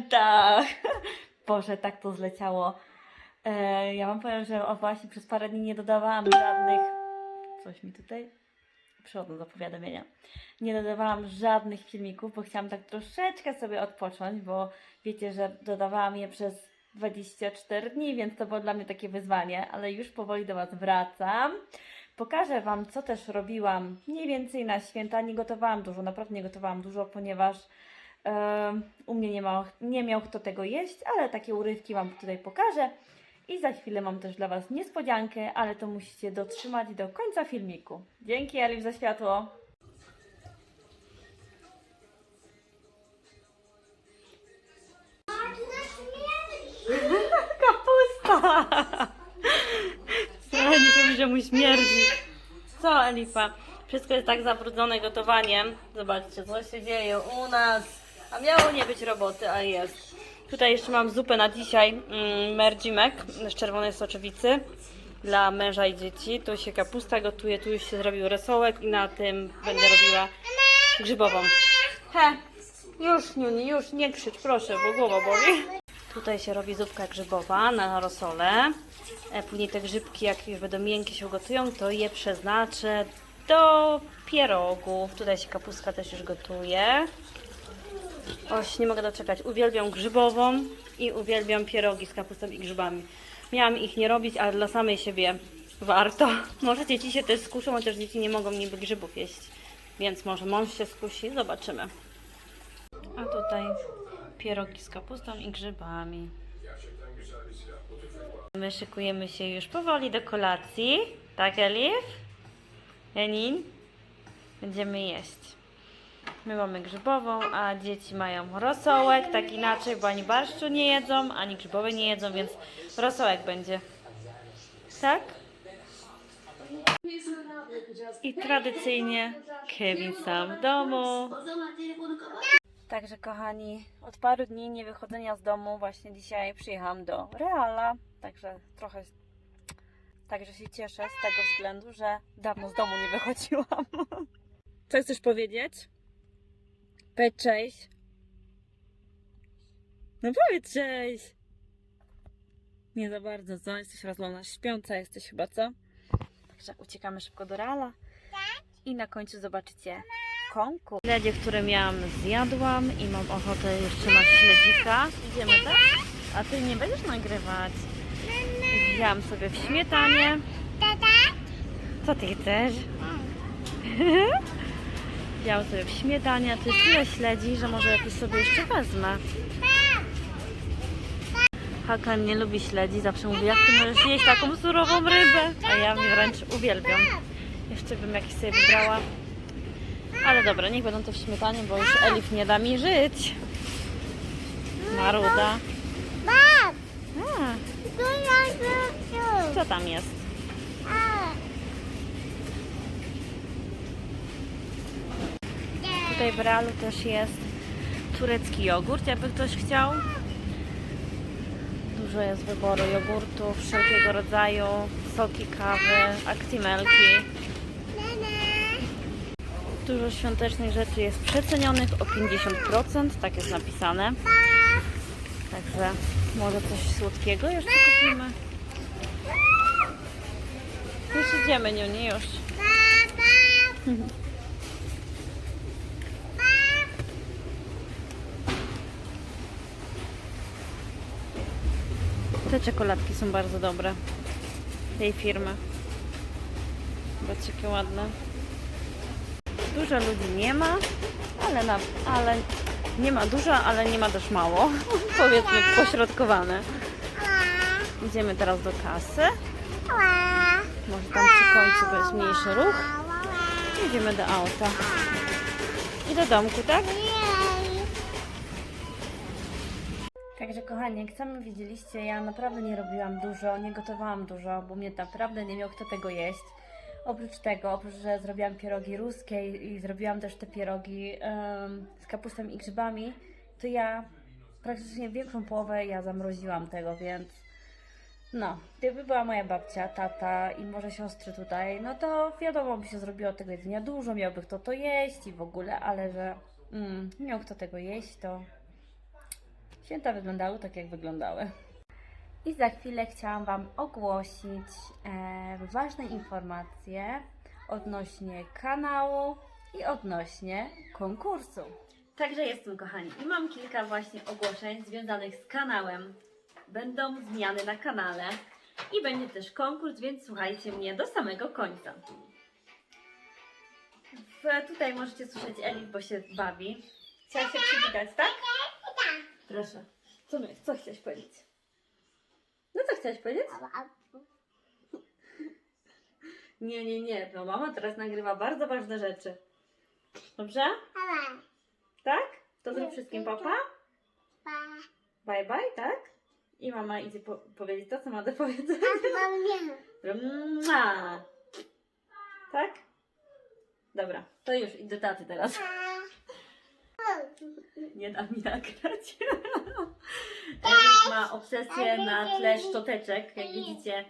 świętach. Boże, tak to zleciało. E, ja wam powiem, że o właśnie przez parę dni nie dodawałam żadnych. Coś mi tutaj przychodzą do powiadomienia. Nie dodawałam żadnych filmików, bo chciałam tak troszeczkę sobie odpocząć, bo wiecie, że dodawałam je przez 24 dni, więc to było dla mnie takie wyzwanie, ale już powoli do Was wracam. Pokażę Wam, co też robiłam mniej więcej na święta. Nie gotowałam dużo, naprawdę nie gotowałam dużo, ponieważ u mnie nie, ma, nie miał kto tego jeść, ale takie urywki Wam tutaj pokażę. I za chwilę mam też dla Was niespodziankę, ale to musicie dotrzymać do końca filmiku. Dzięki Elif za światło. Kapusta! Ja nie że mu śmierdzi. Co, Elifa? Wszystko jest tak zabrudzone gotowaniem. Zobaczcie, co się dzieje u nas. A miało nie być roboty, a jest. Tutaj jeszcze mam zupę na dzisiaj. Mm, merdzimek z czerwonej soczewicy dla męża i dzieci. Tu się kapusta gotuje, tu już się zrobił rosołek i na tym będę robiła grzybową. He, już Niuni, już nie krzycz, proszę, bo głowa boli. Tutaj się robi zupka grzybowa na rosole. E, Później te grzybki, jak już będą miękkie się ugotują, to je przeznaczę do pierogów. Tutaj się kapustka też już gotuje. Oś, nie mogę doczekać. Uwielbiam grzybową i uwielbiam pierogi z kapustą i grzybami. Miałam ich nie robić, ale dla samej siebie warto. Może dzieci się też skuszą, chociaż dzieci nie mogą niby grzybów jeść. Więc może mąż się skusi, zobaczymy. A tutaj pierogi z kapustą i grzybami. My szykujemy się już powoli do kolacji. Tak, Elif? Janin? Będziemy jeść. My mamy grzybową, a dzieci mają rosołek, tak inaczej, bo ani barszczu nie jedzą, ani grzybowej nie jedzą, więc rosołek będzie. Tak? I tradycyjnie Kevin sam w domu. Także kochani, od paru dni niewychodzenia z domu właśnie dzisiaj przyjechałam do Reala, także trochę także się cieszę z tego względu, że dawno z domu nie wychodziłam. Co chcesz powiedzieć? Powiedz cześć. No powiedz cześć. Nie za bardzo, co? Jesteś rozlona, śpiąca jesteś chyba, co? Także uciekamy szybko do Reala. I na końcu zobaczycie konkurs. Śledzie, które miałam, zjadłam i mam ochotę jeszcze na śledzika. Idziemy, tak? A ty nie będziesz nagrywać. Wzięłam sobie w śmietanie. Co ty chcesz? Wzięłam sobie w śmietanie, a tu jest tyle śledzi, że może jakieś sobie jeszcze wezmę. Hakan nie lubi śledzi, zawsze mówi, jak ty możesz jeść taką surową rybę? A ja wręcz uwielbiam. Jeszcze bym jakiś sobie wybrała. Ale dobra, niech będą to w śmietanie, bo już Elif nie da mi żyć. Maruda. A, tu. co tam jest? A. Tutaj w realu też jest turecki jogurt, jakby ktoś chciał. Dużo jest wyboru jogurtów wszelkiego rodzaju, soki, kawy, aktimelki. Dużo świątecznych rzeczy jest przecenionych o 50%, tak jest napisane. Także może coś słodkiego jeszcze kupimy. Już idziemy, Niuni, już. Te czekoladki są bardzo dobre. Tej firmy. Zobaczcie, jakie ładne. Dużo ludzi nie ma, ale, na, ale nie ma dużo, ale nie ma też mało. Powiedzmy pośrodkowane. Idziemy teraz do kasy. Może tam przy końcu jest mniejszy ruch. Idziemy do auta. I do domku, tak? Także kochani, jak sami widzieliście, ja naprawdę nie robiłam dużo, nie gotowałam dużo, bo mnie naprawdę nie miał kto tego jeść. Oprócz tego, oprócz, że zrobiłam pierogi ruskie i, zrobiłam też te pierogi em, z kapustą i grzybami, to ja praktycznie większą połowę ja zamroziłam tego, więc no, gdyby była moja babcia, tata i może siostry tutaj, no to wiadomo by się zrobiło tego jedzenia dużo, miałby kto to jeść i w ogóle, ale że mm, miał kto tego jeść, to święta wyglądały tak, jak wyglądały. I za chwilę chciałam Wam ogłosić e, ważne informacje odnośnie kanału i odnośnie konkursu. Także jestem, kochani, i mam kilka właśnie ogłoszeń związanych z kanałem. Będą zmiany na kanale i będzie też konkurs, więc słuchajcie mnie do samego końca. W, tutaj możecie słyszeć Eli, bo się bawi. Chciałaś się przywitać, tak? Proszę. Co, co chciałeś powiedzieć? No co chciałeś powiedzieć? Nie, nie, nie. No mama teraz nagrywa bardzo ważne rzeczy. Dobrze? Tak? To zrób wszystkim papa. Bye bye, tak? I mama idzie po- powiedzieć to, co ma do powiedzenia. Mua. Tak? Dobra, to już idź do taty teraz. Nie da mi nagrać. Erik ma obsesję na tle szczoteczek, jak widzicie.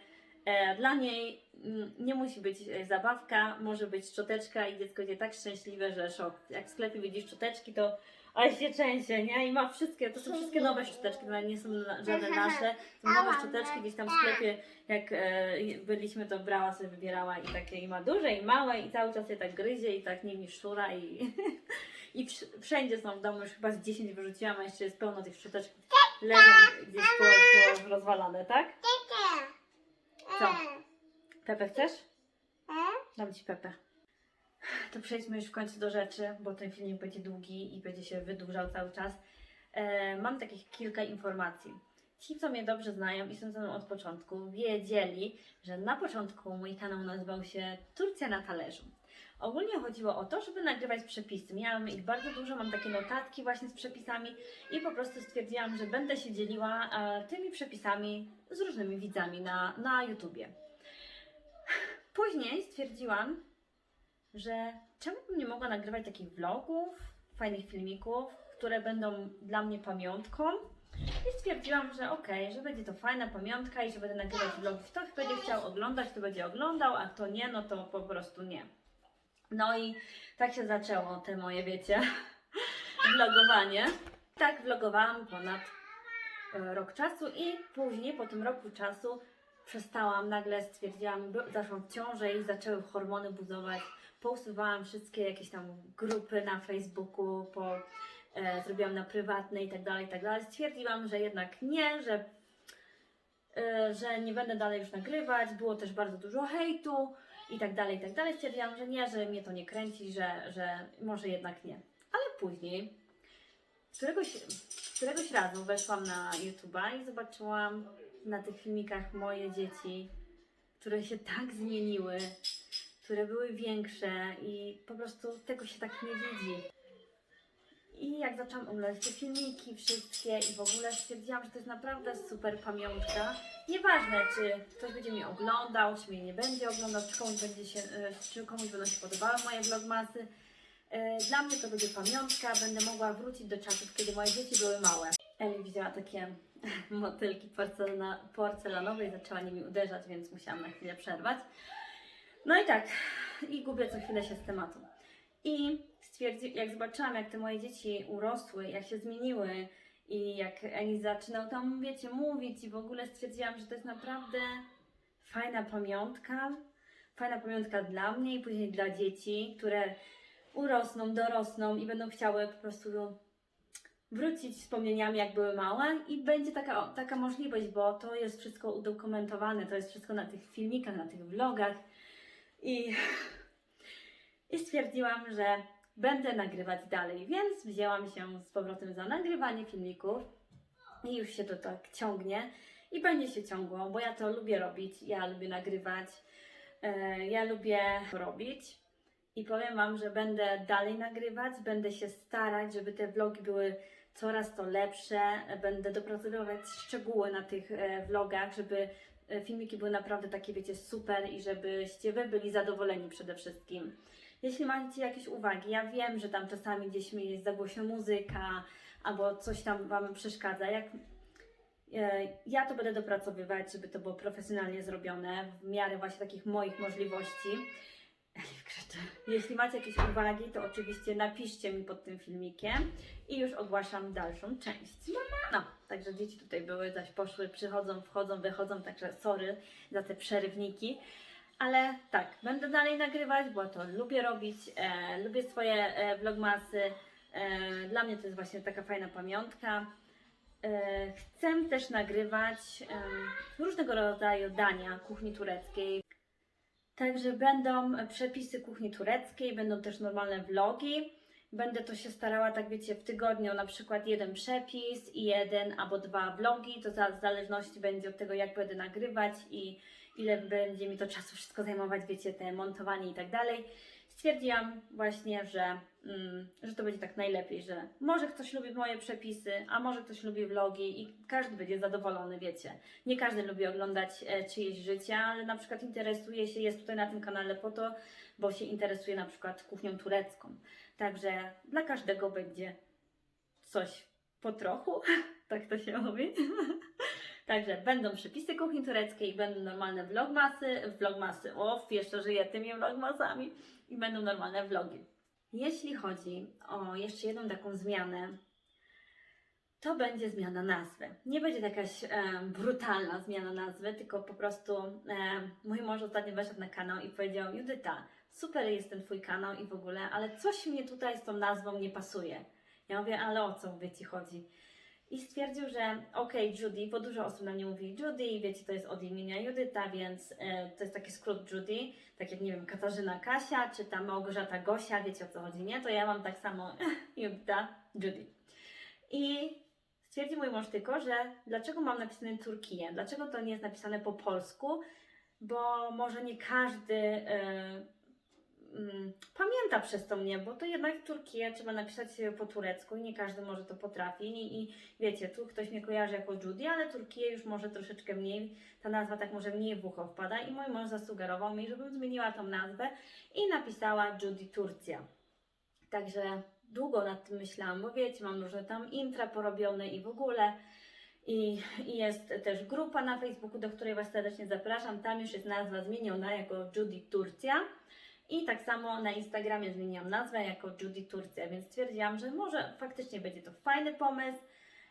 E, Dla niej mm, nie musi być e, zabawka, może być szczoteczka i dziecko będzie tak szczęśliwe, że szok. Jak w sklepie widzi szczoteczki, to aż się trzęsie, nie? I ma wszystkie, to są wszystkie nowe szczoteczki, to nie są na- żadne nasze. Są nowe szczoteczki gdzieś tam w sklepie, jak e, byliśmy, to brała sobie, wybierała i takie i ma duże i małe i cały czas je tak gryzie i tak nimi szura i, i wsz- wszędzie są w domu, już chyba z 10 wyrzuciłam, a jeszcze jest pełno tych szczoteczek. Leżą gdzieś po, po rozwalane, tak? Co? Pepe chcesz? Dam Ci Pepe. To przejdźmy już w końcu do rzeczy, bo ten filmik będzie długi i będzie się wydłużał cały czas. E, mam takich kilka informacji. Ci, co mnie dobrze znają i są ze mną od początku, wiedzieli, że na początku mój kanał nazywał się Turcja na talerzu. Ogólnie chodziło o to, żeby nagrywać przepisy. Miałam ich bardzo dużo, mam takie notatki właśnie z przepisami i po prostu stwierdziłam, że będę się dzieliła e, tymi przepisami z różnymi widzami na, na YouTubie. Później stwierdziłam, że czemu bym nie mogła nagrywać takich vlogów, fajnych filmików, które będą dla mnie pamiątką. I stwierdziłam, że okej, że będzie to fajna pamiątka i że będę nagrywać vlogi. Kto będzie chciał oglądać, to będzie oglądał, a kto nie, no to po prostu nie. No i tak się zaczęło te moje, wiecie, vlogowanie. Tak vlogowałam ponad e, rok czasu i później po tym roku czasu przestałam, nagle stwierdziłam, zaszłam w ciążę i zaczęły hormony buzować. Pousuwałam wszystkie jakieś tam grupy na Facebooku, po, e, zrobiłam na prywatne i tak dalej, i tak dalej. Stwierdziłam, że jednak nie, że, e, że nie będę dalej już nagrywać. Było też bardzo dużo hejtu i tak dalej, i tak dalej. Stwierdziłam, że nie, że mnie to nie kręci, że, że może jednak nie. Ale później, któregoś, któregoś razu weszłam na YouTube'a i zobaczyłam na tych filmikach moje dzieci, które się tak zmieniły, które były większe i po prostu tego się tak nie widzi. I jak zaczęłam oglądać te filmiki wszystkie i w ogóle stwierdziłam, że to jest naprawdę super pamiątka. Nieważne, czy ktoś będzie mnie oglądał, czy mnie nie będzie oglądał, czy komuś, będzie się, e, czy komuś będą się podobały moje vlogmasy. E, Dla mnie to będzie pamiątka, będę mogła wrócić do czasów, kiedy moje dzieci były małe. Eli widziała takie motylki porcelana, porcelanowe i zaczęła nimi uderzać, więc musiałam na chwilę przerwać. No i tak, i gubię co chwilę się z tematu. I stwierdzi, jak zobaczyłam, jak te moje dzieci urosły, jak się zmieniły i jak Eli zaczynał tam, wiecie, mówić i w ogóle stwierdziłam, że to jest naprawdę fajna pamiątka. Fajna pamiątka dla mnie i później dla dzieci, które urosną, dorosną i będą chciały po prostu wrócić wspomnieniami, jak były małe i będzie taka, taka możliwość, bo to jest wszystko udokumentowane, to jest wszystko na tych filmikach, na tych vlogach i, i stwierdziłam, że będę nagrywać dalej, więc wzięłam się z powrotem za nagrywanie filmików i już się to tak ciągnie i będzie się ciągło, bo ja to lubię robić, ja lubię nagrywać, e, ja lubię robić. I powiem Wam, że będę dalej nagrywać, będę się starać, żeby te vlogi były coraz to lepsze. Będę dopracowywać szczegóły na tych e, vlogach, żeby e, filmiki były naprawdę takie, wiecie, super i żebyście Wy byli zadowoleni przede wszystkim. Jeśli macie jakieś uwagi, ja wiem, że tam czasami gdzieś mi jest za głośno muzyka albo coś tam Wam przeszkadza. Jak e, ja to będę dopracowywać, żeby to było profesjonalnie zrobione, w miarę właśnie takich moich możliwości. Jeśli macie jakieś uwagi, to oczywiście napiszcie mi pod tym filmikiem i już ogłaszam dalszą część. No, także dzieci tutaj były, zaś poszły, przychodzą, wchodzą, wychodzą, także sorry za te przerywniki. Ale tak, będę dalej nagrywać, bo to lubię robić, e, lubię swoje e, vlogmasy. E, dla mnie to jest właśnie taka fajna pamiątka. E, chcę też nagrywać e, różnego rodzaju dania kuchni tureckiej. Także będą przepisy kuchni tureckiej, będą też normalne vlogi. Będę to się starała, tak wiecie, w tygodniu na przykład jeden przepis i jeden albo dwa vlogi. To w zależności będzie od tego, jak będę nagrywać i ile będzie mi to czasu wszystko zajmować, wiecie, te montowanie i tak dalej. Stwierdziłam właśnie, że, mm, że to będzie tak najlepiej, że może ktoś lubi moje przepisy, a może ktoś lubi vlogi i każdy będzie zadowolony, wiecie. Nie każdy lubi oglądać e, czyjeś życie, ale na przykład interesuje się, jest tutaj na tym kanale po to, bo się interesuje na przykład kuchnią turecką. Także dla każdego będzie coś po trochu, tak to się mówi. Także będą przepisy kuchni tureckiej, będą normalne vlogmasy, vlogmasy, o, jeszcze żyję tymi vlogmasami i będą normalne vlogi. Jeśli chodzi o jeszcze jedną taką zmianę, to będzie zmiana nazwy. Nie będzie to jakaś e, brutalna zmiana nazwy, tylko po prostu e, mój mąż ostatnio weszedł na kanał i powiedział Judyta, super jest ten Twój kanał i w ogóle, ale coś mnie tutaj z tą nazwą nie pasuje. Ja mówię, ale o co by Ci chodzi? I stwierdził, że okej, Judy, bo dużo osób na mnie mówi Judy, wiecie, to jest od imienia Judyta, więc e, to jest taki skrót Judy, tak jak nie wiem, Katarzyna Kasia, czy ta Małgorzata Gosia, wiecie o co chodzi, nie? To ja mam tak samo Judyta, Judy. I stwierdził mój mąż tylko, że dlaczego mam napisane Turkiję, dlaczego to nie jest napisane po polsku, bo może nie każdy mm, pamięta przez to mnie, bo to jednak Turkiję trzeba napisać po turecku i nie każdy może to potrafi i, i wiecie, tu ktoś mnie kojarzy jako Judy, ale Turkiję już może troszeczkę mniej, ta nazwa tak może mniej w ucho wpada i mój mąż zasugerował mi, żebym zmieniła tą nazwę i napisała Judy Turcja. Także długo nad tym myślałam, bo wiecie, mam różne tam intra porobione i w ogóle. I, I jest też grupa na Facebooku, do której Was serdecznie zapraszam. Tam już jest nazwa zmieniona jako Judy Turcja. I tak samo na Instagramie zmieniłam nazwę jako Judy Turcja, więc stwierdziłam, że może faktycznie będzie to fajny pomysł,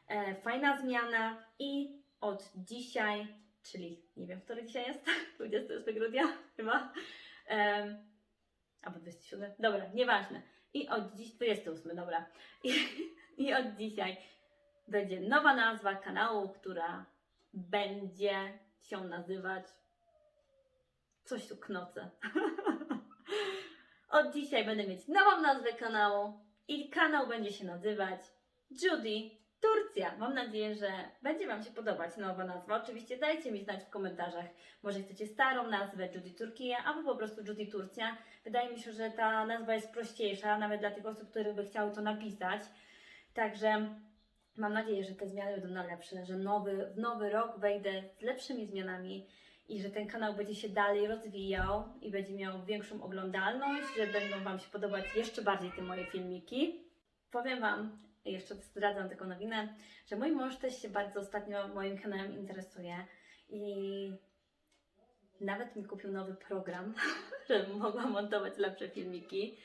e, fajna zmiana i od dzisiaj, czyli nie wiem, który dzisiaj jest, 28 grudnia chyba, em, albo 27, dobra, nieważne. I od dziś, 28, dobra. I, I od dzisiaj będzie nowa nazwa kanału, która będzie się nazywać coś tu knocę. Od dzisiaj będę mieć nową nazwę kanału i kanał będzie się nazywać Judy Turcja. Mam nadzieję, że będzie Wam się podobać nowa nazwa. Oczywiście dajcie mi znać w komentarzach, może chcecie starą nazwę Judy Turkija, albo po prostu Judy Turcja. Wydaje mi się, że ta nazwa jest prościejsza, nawet dla tych osób, które by chciały to napisać. Także mam nadzieję, że te zmiany będą na lepsze, że nowy, w nowy rok wejdę z lepszymi zmianami i że ten kanał będzie się dalej rozwijał i będzie miał większą oglądalność, że będą Wam się podobać jeszcze bardziej te moje filmiki. Powiem Wam, jeszcze zdradzam taką nowinę, że mój mąż też się bardzo ostatnio moim kanałem interesuje i nawet mi kupił nowy program, żebym mogła montować lepsze filmiki.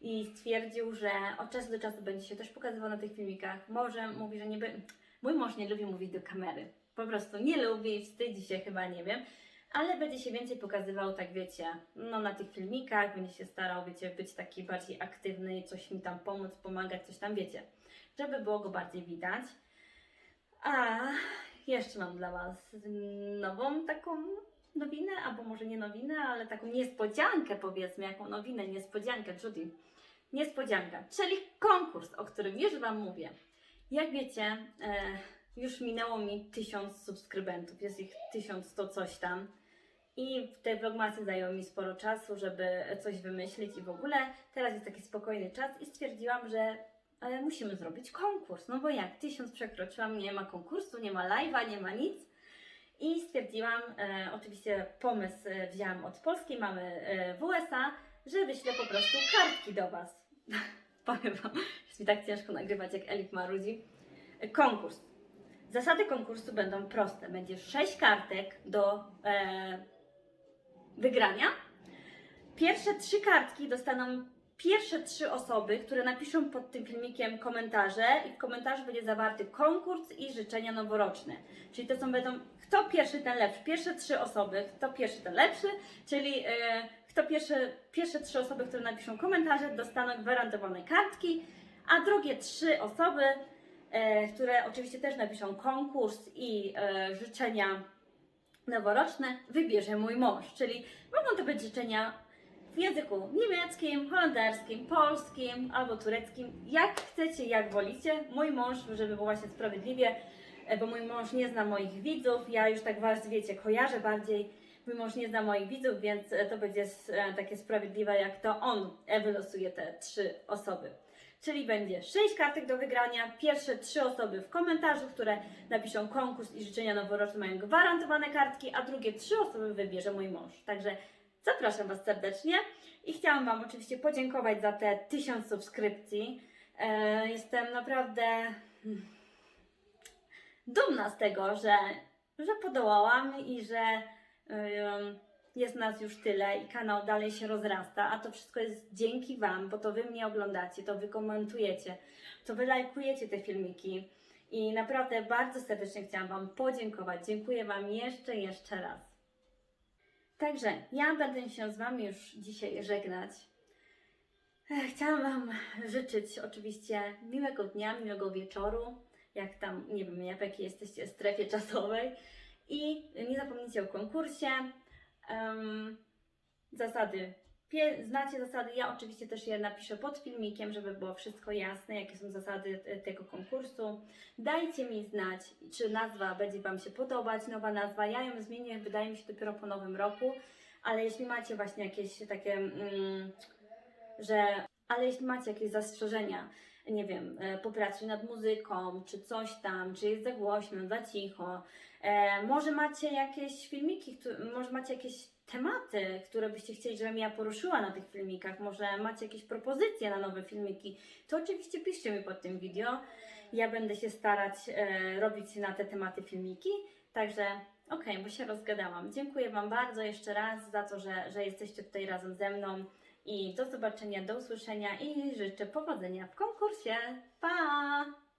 I stwierdził, że od czasu do czasu będzie się też pokazywał na tych filmikach. Może mówi, że nie by... Mój mąż nie lubi mówić do kamery. Po prostu nie lubi wstydzi się chyba, nie wiem. Ale będzie się więcej pokazywał, tak wiecie, no na tych filmikach, będzie się starał, wiecie, być taki bardziej aktywny coś mi tam pomóc, pomagać, coś tam, wiecie, żeby było go bardziej widać. A jeszcze mam dla Was nową taką nowinę, albo może nie nowinę, ale taką niespodziankę powiedzmy, jaką nowinę, niespodziankę, Judy. Niespodzianka, czyli konkurs, o którym już Wam mówię. Jak wiecie, e, już minęło mi 1000 subskrybentów, jest ich 1100 coś tam. I te vlogmasy zajęły mi sporo czasu, żeby coś wymyślić i w ogóle. Teraz jest taki spokojny czas i stwierdziłam, że e, musimy zrobić konkurs. No bo jak tysiąc przekroczyłam, nie ma konkursu, nie ma live'a, nie ma nic. I stwierdziłam, e, oczywiście pomysł e, wzięłam od polskiej mamy e, w USA, że wyślę po prostu kartki do Was. Powiem Wam, jest mi tak ciężko nagrywać, jak Elik marudzi. E, Konkurs. Zasady konkursu będą proste. Będzie sześć kartek do e, wygrania. pierwsze trzy kartki dostaną pierwsze trzy osoby, które napiszą pod tym filmikiem komentarze i w komentarzu będzie zawarty konkurs i życzenia noworoczne. Czyli to są będą kto pierwszy, ten lepszy. Pierwsze trzy osoby, kto pierwszy, ten lepszy, czyli e, kto pierwszy, pierwsze trzy osoby, które napiszą komentarze, dostaną gwarantowane kartki, a drugie trzy osoby, e, które oczywiście też napiszą konkurs i e, życzenia noworoczne, wybierze mój mąż. Czyli mogą to być życzenia w języku niemieckim, holenderskim, polskim albo tureckim. Jak chcecie, jak wolicie. Mój mąż, żeby było właśnie sprawiedliwie, e, bo mój mąż nie zna moich widzów, ja już tak was wiecie, kojarzę bardziej. Mój mąż nie zna moich widzów, więc e, to będzie e, takie sprawiedliwe, jak to on wylosuje te trzy osoby. Czyli będzie sześć kartek do wygrania. Pierwsze trzy osoby w komentarzu, które napiszą konkurs i życzenia noworoczne mają gwarantowane kartki, a drugie trzy osoby wybierze mój mąż. Także zapraszam Was serdecznie i chciałam Wam oczywiście podziękować za te tysiąc subskrypcji. E, jestem naprawdę dumna z tego, że, że podołałam i że jest nas już tyle i kanał dalej się rozrasta, a to wszystko jest dzięki Wam, bo to Wy mnie oglądacie, to Wy komentujecie, to Wy lajkujecie te filmiki i naprawdę bardzo serdecznie chciałam Wam podziękować. Dziękuję Wam jeszcze, jeszcze raz. Także ja będę się z Wami już dzisiaj żegnać. Ech, Chciałam Wam życzyć oczywiście miłego dnia, miłego wieczoru, jak tam, nie wiem, jak w jakiej jesteście strefie czasowej. I nie zapomnijcie o konkursie. Em, zasady. Pie, znacie zasady, ja oczywiście też je napiszę pod filmikiem, żeby było wszystko jasne, jakie są zasady tego konkursu. Dajcie mi znać, czy nazwa będzie Wam się podobać, nowa nazwa. Ja ją zmienię, wydaje mi się, dopiero po nowym roku, ale jeśli macie właśnie jakieś takie, mm, że, ale jeśli macie jakieś zastrzeżenia, nie wiem, e, popracuj nad muzyką, czy coś tam, czy jest za głośno, za cicho, e, może macie jakieś filmiki, może macie jakieś tematy, które byście chcieli, żebym ja poruszyła na tych filmikach, może macie jakieś propozycje na nowe filmiki, to oczywiście piszcie mi pod tym wideo. Ja będę się starać e, robić na te tematy filmiki, także okej, bo się rozgadałam. Dziękuję Wam bardzo jeszcze raz za to, że, że jesteście tutaj razem ze mną i do zobaczenia, do usłyszenia i życzę powodzenia w konkursie. Pa!